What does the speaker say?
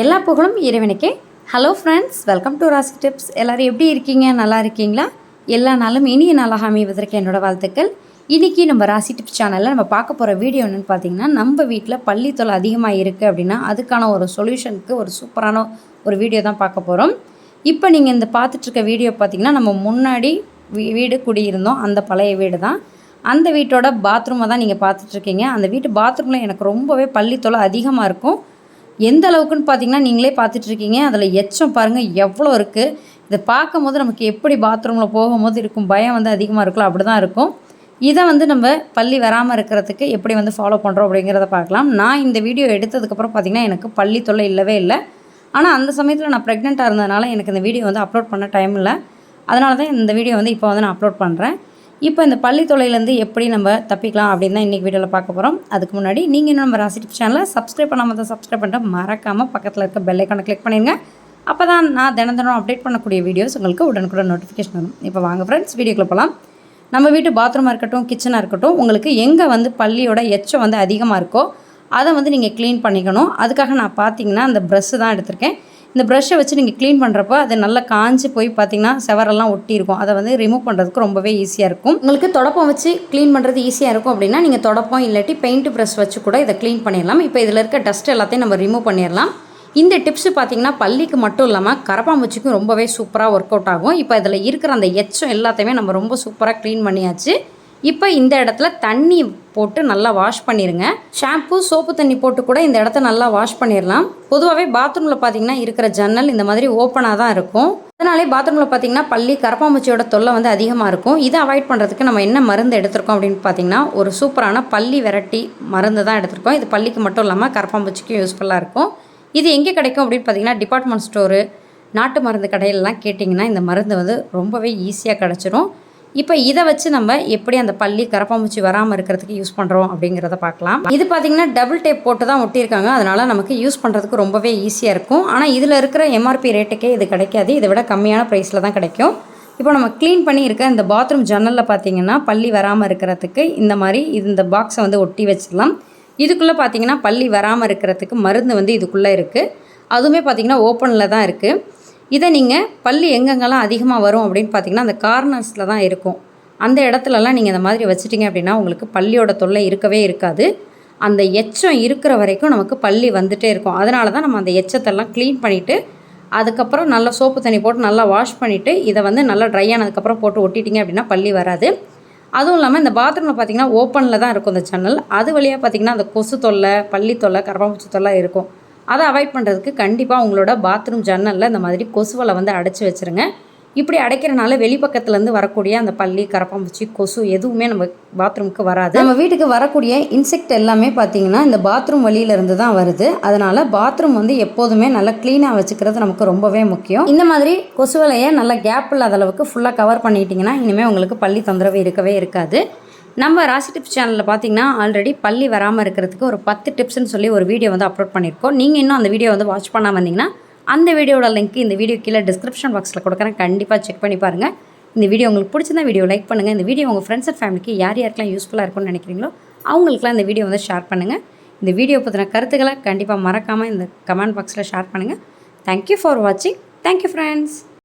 எல்லா புகழும் இறைவனுக்கே. Hello friends welcome to Rasi tips எல்லோரும் எப்படி இருக்கீங்க? நல்லா இருக்கீங்களா? எல்லா நாளும் இனிய நாளாக அமைவதற்கு என்னோடய வாழ்த்துக்கள். இன்றைக்கி நம்ம ராசி டிப்ஸ் சேனலில் நம்ம பார்க்க போகிற வீடியோ என்னென்னு பார்த்தீங்கன்னா நம்ம வீட்டில் பள்ளித்தொலை அதிகமாக இருக்குது அப்படின்னா அதுக்கான ஒரு சொல்யூஷனுக்கு ஒரு சூப்பரான ஒரு வீடியோ தான் பார்க்க போகிறோம் இப்போ நீங்கள் இந்த பார்த்துட்ருக்க வீடியோ பார்த்தீங்கன்னா நம்ம முன்னாடி வீ வீடு குடியிருந்தோம். அந்த பழைய வீடு தான். அந்த வீட்டோட பாத்ரூமை தான் நீங்கள் பார்த்துட்ருக்கீங்க அந்த வீட்டு பாத்ரூமில் எனக்கு ரொம்பவே பள்ளித்தொலை அதிகமாக இருக்கும். எந்த அளவுக்குன்னு பார்த்தீங்கன்னா நீங்களே பார்த்துட்ருக்கீங்க அதில் எச்சம் பாருங்கள் எவ்வளோ இருக்குது இதை பார்க்கும் போது நமக்கு எப்படி பாத்ரூமில் போகும்போது இருக்கும் பயம் வந்து அதிகமாக இருக்குல்ல அப்படி தான் இருக்கும். இதை வந்து நம்ம பள்ளி வராமல் இருக்கிறதுக்கு எப்படி வந்து ஃபாலோ பண்ணுறோம் அப்படிங்கிறத பார்க்கலாம். நான் இந்த வீடியோ எடுத்ததுக்கப்புறம் பார்த்திங்கன்னா எனக்கு பள்ளி தொல்லை இல்லவே இல்லை. ஆனால் அந்த சமயத்தில் நான் ப்ரெக்னெண்ட்டாக இருந்ததுனால எனக்கு இந்த வீடியோ வந்து அப்லோட் பண்ண டைம் இல்லை. அதனால தான் இந்த வீடியோ வந்து இப்போ வந்து நான் அப்லோட் பண்ணுறேன் இப்போ இந்த பள்ளி தொலைலேருந்து எப்படி நம்ம தப்பிக்கலாம் அப்படின்னு தான் இன்றைக்கி வீடியோவில் பார்க்க போகிறோம் அதுக்கு முன்னாடி நீங்கள் இன்னும் நம்ம ராசி டிப் சேனலை சப்ஸ்கிரைப் பண்ணாமல் தான் சப்ஸ்கிரைப் பண்ணிட்டு மறக்காமல் பக்கத்தில் இருக்க பெல் ஐக்கானை கிளிக் பண்ணிடுங்க அப்போ தான் நான் தினம் தினம் அப்டேட் பண்ணக்கூடிய வீடியோஸ் உங்களுக்கு உடனுக்குடன் நோட்டிஃபிகேஷன் வரும். இப்போ வாங்க ஃப்ரெண்ட்ஸ் வீடியோக்குள்ளே போகலாம் நம்ம வீட்டு பாத்ரூமாக இருக்கட்டும் கிச்சனாக இருக்கட்டும் உங்களுக்கு எங்கே வந்து பள்ளியோட எச்சம் வந்து அதிகமாக இருக்கோ அதை வந்து நீங்கள் க்ளீன் பண்ணிக்கணும். அதுக்காக நான் பார்த்தீங்கன்னா அந்த ப்ரெஷ்ஷு தான் எடுத்திருக்கேன். இந்த ப்ரஷ்ஷை வச்சு நீங்கள் க்ளீன் பண்ணுறப்போ அது நல்லா காஞ்சி போய் பார்த்தீங்கன்னா செவரெல்லாம் ஒட்டி இருக்கும் அதை வந்து ரிமூவ் பண்ணுறதுக்கு ரொம்பவே ஈஸியாக இருக்கும். உங்களுக்கு தொடப்பம் வச்சு க்ளீன் பண்ணுறது ஈஸியாக இருக்கும் அப்படின்னா நீங்கள் தொடப்பம் இல்லாட்டி பெயிண்ட் ப்ரஷ் வச்சு கூட இதை க்ளீன் பண்ணிடலாம். இப்போ இதில் இருக்க டஸ்ட் எல்லாத்தையும் நம்ம ரிமூவ் பண்ணிடலாம். இந்த டிப்ஸ் பார்த்தீங்கன்னா பள்ளிக்கு மட்டும் இல்லாமல் கரப்பாம்பூச்சிக்கும் ரொம்பவே சூப்பராக ஒர்க் அவுட் ஆகும். இப்போ இதில் இருக்கிற அந்த எச்சம் எல்லாத்தையுமே நம்ம ரொம்ப சூப்பராக க்ளீன் பண்ணியாச்சு. இப்போ இந்த இடத்துல தண்ணி போட்டு நல்லா வாஷ் பண்ணிடுங்க ஷாம்பு சோப்பு தண்ணி போட்டு கூட இந்த இடத்த நல்லா வாஷ் பண்ணிடலாம் பொதுவாகவே பாத்ரூமில் பார்த்தீங்கன்னா இருக்கிற ஜன்னல் இந்த மாதிரி ஓப்பனாக தான் இருக்கும். அதனாலே பாத்ரூமில் பார்த்தீங்கன்னா பள்ளி கரப்பாம்பூச்சியோட தொல்லை வந்து அதிகமாக இருக்கும். இதை அவாய்ட் பண்ணுறதுக்கு நம்ம என்ன மருந்து எடுத்திருக்கோம் அப்படின்னு பார்த்தீங்கன்னா ஒரு சூப்பரான பள்ளி வெரைட்டி மருந்து தான் எடுத்திருக்கோம். இது பள்ளிக்கு மட்டும் இல்லாமல் கரப்பாம்பூச்சிக்கும் யூஸ்ஃபுல்லாக இருக்கும். இது எங்கே கிடைக்கும் அப்படின்னு பார்த்தீங்கன்னா டிபார்ட்மெண்ட் ஸ்டோரு நாட்டு மருந்து கடையிலலாம் கேட்டிங்கன்னா இந்த மருந்து வந்து ரொம்பவே ஈஸியாக கிடச்சிரும். இப்போ இதை வச்சு நம்ம எப்படி அந்த பள்ளி கரப்பாம்பூச்சி வராமல் இருக்கிறதுக்கு யூஸ் பண்ணுறோம் அப்படிங்கிறத பார்க்கலாம் இது பார்த்தீங்கன்னா டபுள் டேப் போட்டு தான் ஒட்டியிருக்காங்க. அதனால் நமக்கு யூஸ் பண்ணுறதுக்கு ரொம்பவே ஈஸியாக இருக்கும். ஆனால் இதில் இருக்கிற எம்ஆர்பி ரேட்டுக்கே இது கிடைக்காது. இதை விட கம்மியான ப்ரைஸில் தான் கிடைக்கும். இப்போ நம்ம க்ளீன் பண்ணி இருக்க இந்த பாத்ரூம் ஜன்னலில் பார்த்தீங்கன்னா பள்ளி வராமல் இருக்கிறதுக்கு இந்த மாதிரி இந்த பாக்ஸை வந்து ஒட்டி வச்சிடலாம். இதுக்குள்ளே பார்த்தீங்கன்னா பள்ளி வராமல் இருக்கிறதுக்கு மருந்து வந்து இதுக்குள்ளே இருக்குது அதுவுமே பார்த்திங்கன்னா ஓப்பனில் தான் இருக்குது இதை நீங்கள் பள்ளி எங்கெங்கெல்லாம் அதிகமாக வரும் அப்படின்னு பார்த்தீங்கன்னா அந்த கார்னர்ஸில் தான் இருக்கும். அந்த இடத்துலலாம் நீங்கள் இந்த மாதிரி வச்சுட்டிங்க அப்படின்னா உங்களுக்கு பள்ளியோட தொல்லை இருக்கவே இருக்காது. அந்த எச்சம் இருக்கிற வரைக்கும் நமக்கு பள்ளி வந்துகிட்டே இருக்கும். அதனால தான் நம்ம அந்த எச்சத்தெல்லாம் க்ளீன் பண்ணிவிட்டு அதுக்கப்புறம் நல்லா சோப்பு தண்ணி போட்டு நல்லா வாஷ் பண்ணிவிட்டு இதை வந்து நல்லா ட்ரை ஆனதுக்கப்புறம் போட்டு ஒட்டிட்டிங்க அப்படின்னா பள்ளி வராது. அதுவும் இல்லாமல் இந்த பாத்ரூமில் பார்த்திங்கன்னா ஓப்பனில் தான் இருக்கும் இந்த சேனல் அது வழியாக பார்த்திங்கன்னா அந்த கொசு தொல்லை பள்ளி தொல்லை கரப்பாம்பூச்சி தொல்லை இருக்கும். அதை அவாய்ட் பண்ணுறதுக்கு கண்டிப்பாக உங்களோட பாத்ரூம் ஜன்னலில் இந்த மாதிரி கொசுவலை வந்து அடைச்சி வச்சுருங்க. இப்படி அடைக்கிறனால வெளிப்பக்கத்துலேருந்து வரக்கூடிய அந்த பள்ளி கரப்பாம்பூச்சி கொசு எதுவுமே நம்ம பாத்ரூமுக்கு வராது. நம்ம வீட்டுக்கு வரக்கூடிய இன்செக்ட் எல்லாமே பார்த்தீங்கன்னா இந்த பாத்ரூம் வழியிலேருந்து தான் வருது. அதனால் பாத்ரூம் வந்து எப்போதுமே நல்லா க்ளீனாக வச்சுக்கிறது நமக்கு ரொம்பவே முக்கியம். இந்த மாதிரி கொசுவலையை நல்லா கேப் இல்லாத அளவுக்கு ஃபுல்லாக கவர் பண்ணிட்டீங்கன்னா இனிமேல் உங்களுக்கு பள்ளி தொந்தரவு இருக்கவே இருக்காது. நம்ம ராசி டிப்ஸ் சேனலில் பார்த்தீங்கன்னா ஆல்ரெடி பள்ளி வராமல் இருக்கிறதுக்கு ஒரு பத்து டிப்ஸ்னு சொல்லி ஒரு வீடியோ வந்து அப்லோட் பண்ணியிருக்கோம் நீங்கள் இன்னும் அந்த வீடியோ வந்து வாட்ச் பண்ணாமல் வந்தீங்கன்னா அந்த வீடியோட லிங்க் இந்த வீடியோ கீழே டிஸ்கிரிப்ஷன் பாக்ஸில் கொடுக்குறேன். கண்டிப்பாக செக் பண்ணி பாருங்கள் இந்த வீடியோ உங்களுக்கு பிடிச்சிருந்தா வீடியோ லைக் பண்ணுங்கள் இந்த வீடியோ உங்கள் ஃப்ரெண்ட்ஸ் அண்ட் ஃபேமிலிக்கு யார் யாருக்கெல்லாம் யூஸ்ஃபுல்லாக இருக்கும்னு நினைக்கிறீங்களோ அவங்களுக்குலாம் இந்த வீடியோ வந்து ஷேர் பண்ணுங்கள் இந்த வீடியோ பற்றின கருத்துக்களை கண்டிப்பாக மறக்காமல் இந்த கமெண்ட் பாக்ஸில் ஷேர் பண்ணுங்கள் தேங்க்யூ ஃபார் வாட்சிங் தேங்க்யூ ஃப்ரெண்ட்ஸ்